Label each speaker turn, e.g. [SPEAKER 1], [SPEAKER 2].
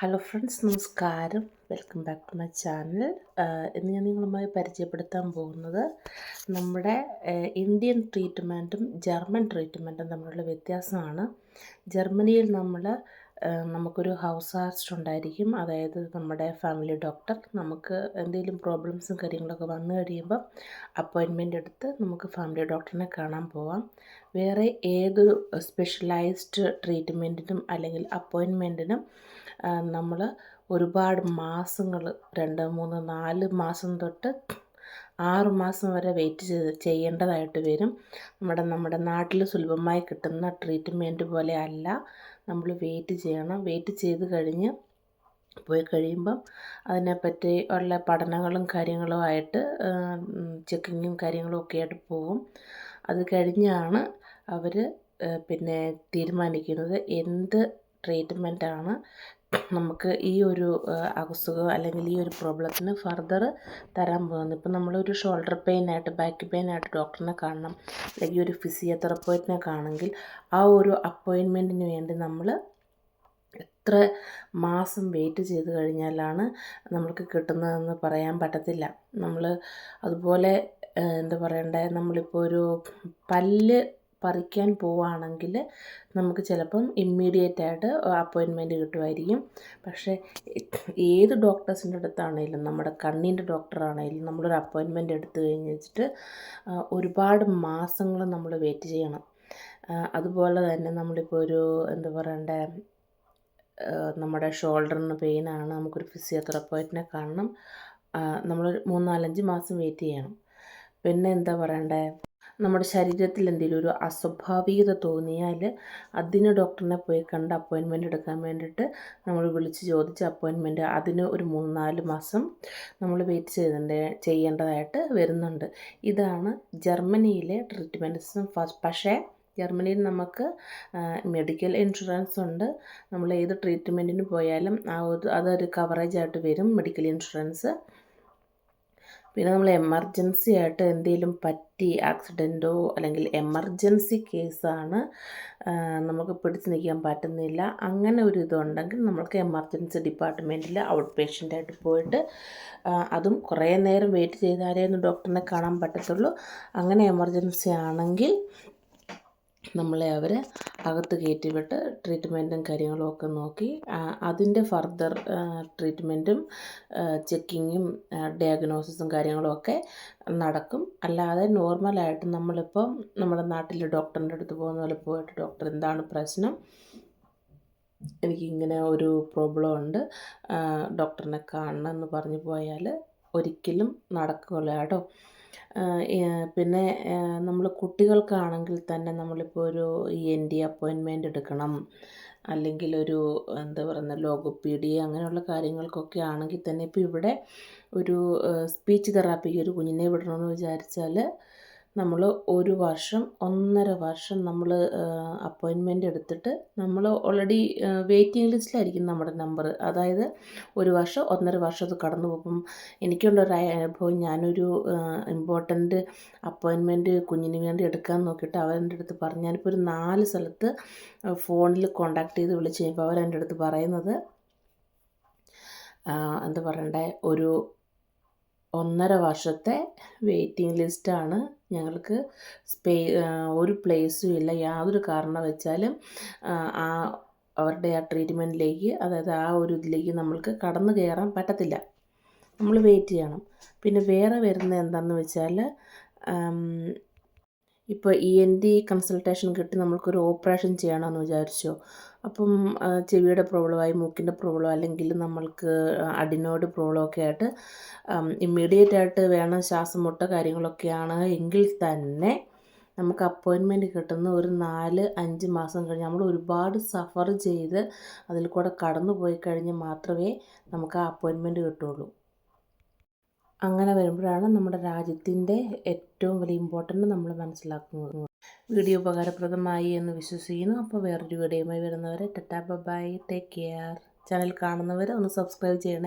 [SPEAKER 1] Hello friends നമസ്കാരം. Welcome back to my channel ഇന്ന് ഞാൻ നിങ്ങളുമായി പരിചയപ്പെടുത്താൻ പോകുന്നത് നമ്മുടെ ഇന്ത്യൻ ട്രീറ്റ്മെന്റും ജർമ്മൻ ട്രീറ്റ്മെന്റും തമ്മിലുള്ള വ്യത്യാസമാണ്. ജർമ്മനിയിൽ നമ്മൾ നമുക്കൊരു ഹൗസ് ആർസ്റ്റ് ഉണ്ടായിരിക്കും. അതായത് നമ്മുടെ ഫാമിലി ഡോക്ടർ നമുക്ക് എന്തെങ്കിലും പ്രോബ്ലംസും കാര്യങ്ങളൊക്കെ വന്നു കഴിയുമ്പോൾ അപ്പോയിൻമെന്റ് എടുത്ത് നമുക്ക് ഫാമിലി ഡോക്ടറിനെ കാണാൻ പോവാം. വേറെ ഏതൊരു സ്പെഷ്യലൈസ്ഡ് ട്രീറ്റ്മെന്റിനും അല്ലെങ്കിൽ അപ്പോയിൻമെന്റിനും നമ്മൾ ഒരുപാട് മാസങ്ങൾ രണ്ട് മൂന്ന് നാല് മാസം തൊട്ട് ആറ് മാസം വരെ വെയിറ്റ് ചെയ്ത് ചെയ്യേണ്ടതായിട്ട് വരും. നമ്മുടെ നമ്മുടെ നാട്ടിൽ സുലഭമായി കിട്ടുന്ന ട്രീറ്റ്മെന്റ് പോലെ അല്ല. നമ്മൾ വെയിറ്റ് ചെയ്യണം. വെയിറ്റ് ചെയ്ത് കഴിഞ്ഞ് പോയി കഴിയുമ്പം അതിനെപ്പറ്റി ഉള്ള പഠനങ്ങളും കാര്യങ്ങളും ആയിട്ട് ചെക്കിങ്ങും കാര്യങ്ങളും ഒക്കെ ആയിട്ട് പോകും അത് കഴിഞ്ഞാണ് അവർ പിന്നെ തീരുമാനിക്കുന്നത് എന്ത് ട്രീറ്റ്മെന്റാണ് നമുക്ക് ഈ ഒരു അസുഖം അല്ലെങ്കിൽ ഈ ഒരു പ്രോബ്ലത്തിന് ഫർദർ തരാൻ പോകുന്നത് ഇപ്പം നമ്മളൊരു ഷോൾഡർ പെയിനായിട്ട് ബാക്ക് പെയിനായിട്ട് ഡോക്ടറിനെ കാണണം. അല്ലെങ്കിൽ ഒരു ഫിസിയോതെറപ്പോയിറ്റിനെ കാണെങ്കിൽ ആ ഒരു അപ്പോയിൻമെന്റിന് വേണ്ടി നമ്മൾ എത്ര മാസം വെയിറ്റ് ചെയ്ത് കഴിഞ്ഞാലാണ് നമ്മൾക്ക് കിട്ടുന്നതെന്ന് പറയാൻ പറ്റത്തില്ല. നമ്മൾ അതുപോലെ എന്താ പറയണ്ടേ? നമ്മളിപ്പോൾ ഒരു പല്ല് പറിക്കാൻ പോവുകയാണെങ്കിൽ നമുക്ക് ചിലപ്പം ഇമ്മീഡിയറ്റ് ആയിട്ട് അപ്പോയിൻമെന്റ് കിട്ടുമായിരിക്കും. പക്ഷേ ഏത് ഡോക്ടേഴ്സിന്റെ അടുത്താണെങ്കിലും നമ്മുടെ കണ്ണിന്റെ ഡോക്ടറാണേലും നമ്മളൊരു അപ്പോയിൻമെന്റ് എടുത്തു കഴിഞ്ഞ് വെച്ചിട്ട് ഒരുപാട് മാസങ്ങൾ നമ്മൾ വെയിറ്റ് ചെയ്യണം. അതുപോലെ തന്നെ നമ്മളിപ്പോൾ ഒരു എന്താ പറയണ്ടേ നമ്മുടെ ഷോൾഡറിന് പെയിനാണ് നമുക്കൊരു ഫിസിയോതെറപ്പേറ്റിനെ കാണണം. നമ്മൾ മൂന്നാലഞ്ച് മാസം വെയിറ്റ് ചെയ്യണം. പിന്നെ എന്താ പറയണ്ടേ നമ്മുടെ ശരീരത്തിൽ എന്തെങ്കിലും ഒരു അസ്വാഭാവികത തോന്നിയാൽ അതിന് ഡോക്ടറിനെ പോയി കണ്ട് അപ്പോയിൻമെന്റ് എടുക്കാൻ വേണ്ടിയിട്ട് നമ്മൾ വിളിച്ച് ചോദിച്ച അപ്പോയിൻമെന്റ് അതിന് ഒരു മൂന്ന് നാല് മാസം നമ്മൾ വെയിറ്റ് ചെയ്യേണ്ട ചെയ്യേണ്ടതായിട്ട് വരുന്നുണ്ട്. ഇതാണ് ജർമ്മനിയിലെ ട്രീറ്റ്മെന്റ്സും പക്ഷേ ജർമ്മനിയിൽ നമുക്ക് മെഡിക്കൽ ഇൻഷുറൻസ് ഉണ്ട്. നമ്മൾ ഏത് ട്രീറ്റ്മെന്റിന് പോയാലും ആ ഒരു അതൊരു കവറേജായിട്ട് വരും മെഡിക്കൽ ഇൻഷുറൻസ്. പിന്നെ നമ്മൾ എമർജൻസി ആയിട്ട് എന്തെങ്കിലും പറ്റി ആക്സിഡന്റോ അല്ലെങ്കിൽ എമർജൻസി കേസാണ് നമുക്ക് പിടിച്ച് നിൽക്കാൻ പറ്റുന്നില്ല. അങ്ങനെ ഒരു ഇതുണ്ടെങ്കിൽ നമ്മൾക്ക് എമർജൻസി ഡിപ്പാർട്ട്മെന്റിൽ ഔട്ട് പേഷ്യന്റായിട്ട് പോയിട്ട് അതും കുറേ നേരം വെയിറ്റ് ചെയ്താലേ ഒന്ന് ഡോക്ടറിനെ കാണാൻ പറ്റത്തുള്ളൂ. അങ്ങനെ എമർജൻസി ആണെങ്കിൽ നമ്മളെ അവർ അകത്ത് കയറ്റി വിട്ട് ട്രീറ്റ്മെന്റും കാര്യങ്ങളും ഒക്കെ നോക്കി അതിന്റെ ഫർദർ ട്രീറ്റ്മെന്റും ചെക്കിങ്ങും ഡയഗ്നോസിസും കാര്യങ്ങളും ഒക്കെ നടക്കും. അല്ലാതെ നോർമലായിട്ട് നമ്മളിപ്പം നമ്മുടെ നാട്ടിൽ ഡോക്ടറിന്റെ അടുത്ത് പോകുന്ന പോലെ പോയിട്ട് ഡോക്ടർ എന്താണ് പ്രശ്നം? എനിക്കിങ്ങനെ ഒരു പ്രോബ്ലം ഉണ്ട്. ഡോക്ടറിനെ കാണണം എന്ന് പറഞ്ഞു പോയാൽ ഒരിക്കലും നടക്കില്ല കേട്ടോ. പിന്നെ നമ്മൾ കുട്ടികൾക്കാണെങ്കിൽ തന്നെ നമ്മളിപ്പോൾ ഒരു എൻ ഡി അപ്പോയിൻമെന്റ് എടുക്കണം. അല്ലെങ്കിൽ ഒരു എന്താ പറയുന്നത് ലോഗോപീഡിയ അങ്ങനെയുള്ള കാര്യങ്ങൾക്കൊക്കെ ആണെങ്കിൽ തന്നെ ഇപ്പോൾ ഇവിടെ ഒരു സ്പീച്ച് തെറാപ്പിക്ക് ഒരു കുഞ്ഞിനെ വിടണമെന്ന് വിചാരിച്ചാൽ നമ്മൾ ഒരു വർഷം ഒന്നര വർഷം നമ്മൾ അപ്പോയിൻമെന്റ് എടുത്തിട്ട് നമ്മൾ ഓൾറെഡി വെയിറ്റിംഗ് ലിസ്റ്റിലായിരിക്കും നമ്മുടെ നമ്പർ അതായത് ഒരു വർഷം ഒന്നര വർഷം അത് കടന്നു പോകും. എനിക്കുള്ളൊരു അനുഭവം. ഞാനൊരു ഇമ്പോർട്ടന്റ് അപ്പോയിൻമെന്റ് കുഞ്ഞിന് വേണ്ടി എടുക്കാൻ നോക്കിയിട്ട് അവരെന്റെ അടുത്ത് പറഞ്ഞു ഞാനിപ്പോൾ ഒരു നാല് സ്ഥലത്ത് ഫോണിൽ കോണ്ടാക്ട് ചെയ്ത് വിളിച്ച് കഴിയുമ്പോൾ അവരെന്റെ അടുത്ത് പറയുന്നത് എന്താ പറയണ്ടേ? ഒരു ഒന്നര വർഷത്തെ വെയിറ്റിംഗ് ലിസ്റ്റാണ് ഞങ്ങൾക്ക് സ്പേ ഒരു പ്ലേസും ഇല്ല. യാതൊരു കാരണം വെച്ചാലും ആ അവരുടെ ആ ട്രീറ്റ്മെന്റിലേക്ക് അതായത് ആ ഒരു ഇതിലേക്ക് നമ്മൾക്ക് കടന്നു കയറാൻ പറ്റത്തില്ല. നമ്മൾ വെയിറ്റ് ചെയ്യണം. പിന്നെ വേറെ വരുന്നത് എന്താണെന്ന് വെച്ചാൽ ഇപ്പോൾ ഇ എൻ ഡി കൺസൾട്ടേഷൻ കിട്ടി നമ്മൾക്കൊരു ഓപ്പറേഷൻ ചെയ്യണമെന്ന് വിചാരിച്ചോ. അപ്പം ചെവിയുടെ പ്രോബ്ലമായി മൂക്കിന്റെ പ്രോബ്ലം അല്ലെങ്കിൽ നമ്മൾക്ക് അഡിനോയിഡ് പ്രോബ്ലം ഒക്കെ ആയിട്ട് ഇമ്മീഡിയറ്റ് ആയിട്ട് വേണം ശ്വാസം മുട്ട കാര്യങ്ങളൊക്കെയാണ് എങ്കിൽ തന്നെ നമുക്ക് അപ്പോയിൻമെന്റ് കിട്ടുന്ന ഒരു നാല് അഞ്ച് മാസം കഴിഞ്ഞ് നമ്മൾ ഒരുപാട് സഫർ ചെയ്ത് അതിൽ കൂടെ കടന്നു പോയി കഴിഞ്ഞ് മാത്രമേ നമുക്ക് ആ അപ്പോയിൻമെന്റ് കിട്ടുള്ളൂ. അങ്ങനെ വരുമ്പോഴാണ് നമ്മുടെ രാജ്യത്തിന്റെ ഏറ്റവും വലിയ ഇമ്പോർട്ടന്റ് നമ്മൾ മനസ്സിലാക്കുന്നത്. വീഡിയോ ഉപകാരപ്രദമായി എന്ന് വിശ്വസിക്കുന്നു. അപ്പോൾ വേറൊരു വീഡിയോയുമായി വരുന്നവരെ tata bye take care. Channel കാണുന്നവർ ഒന്ന് സബ്സ്ക്രൈബ് ചെയ്യണേ.